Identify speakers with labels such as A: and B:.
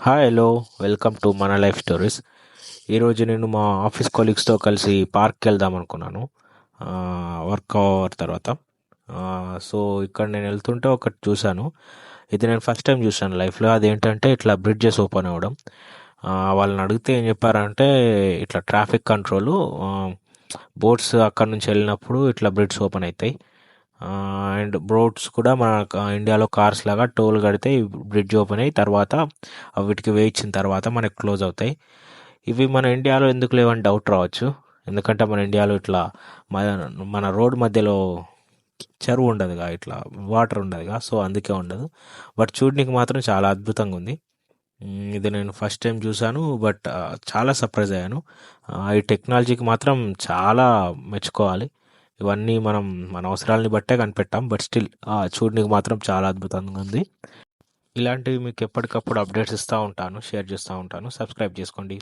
A: Hi hello welcome to మన life stories ఈరోజు నేను మా ఆఫీస్ కొలీగ్స్తో కలిసి పార్క్కి వెళ్దాం అనుకున్నాను. వర్క్ అవర్ తర్వాత. సో ఇక్కడ నేను వెళ్తుంటే ఒకటి చూశాను. ఇది నేను ఫస్ట్ టైం చూశాను లైఫ్లో అదేంటంటే ఇట్లా బ్రిడ్జెస్ ఓపెన్ అవ్వడం. వాళ్ళని అడిగితే ఏం చెప్పారంటే ఇట్లా ట్రాఫిక్ కంట్రోలు బోట్స్ అక్కడ నుంచి వెళ్ళినప్పుడు ఇట్లా బ్రిడ్జ్ ఓపెన్ అవుతాయి అండ్ బ్రోడ్స్ కూడా మన ఇండియాలో కార్స్ లాగా టోల్ కడితే బ్రిడ్జ్ ఓపెన్ అయ్యి తర్వాత వీటికి వేయించిన తర్వాత మనకి క్లోజ్ అవుతాయి. ఇవి మన ఇండియాలో ఎందుకు లేవని డౌట్ రావచ్చు. ఎందుకంటే మన ఇండియాలో ఇట్లా మన మన రోడ్ మధ్యలో చెరువు ఉండదుగా ఇట్లా వాటర్ ఉండదుగా సో అందుకే ఉండదు. బట్ చూడడానికి మాత్రం చాలా అద్భుతంగా ఉంది. ఇది నేను ఫస్ట్ టైం చూశాను బట్ చాలా సర్ప్రైజ్ అయ్యాను. ఈ టెక్నాలజీకి మాత్రం చాలా మెచ్చుకోవాలి. ఇవన్నీ మనం మన అవసరాలని బట్టే కనిపెట్టాం బట్ స్టిల్ చూడడానికి మాత్రం చాలా అద్భుతంగా ఉంది. ఇలాంటివి మీకు ఎప్పటికప్పుడు అప్డేట్స్ ఇస్తూ ఉంటాను షేర్ చేస్తూ ఉంటాను. సబ్స్క్రైబ్ చేసుకోండి.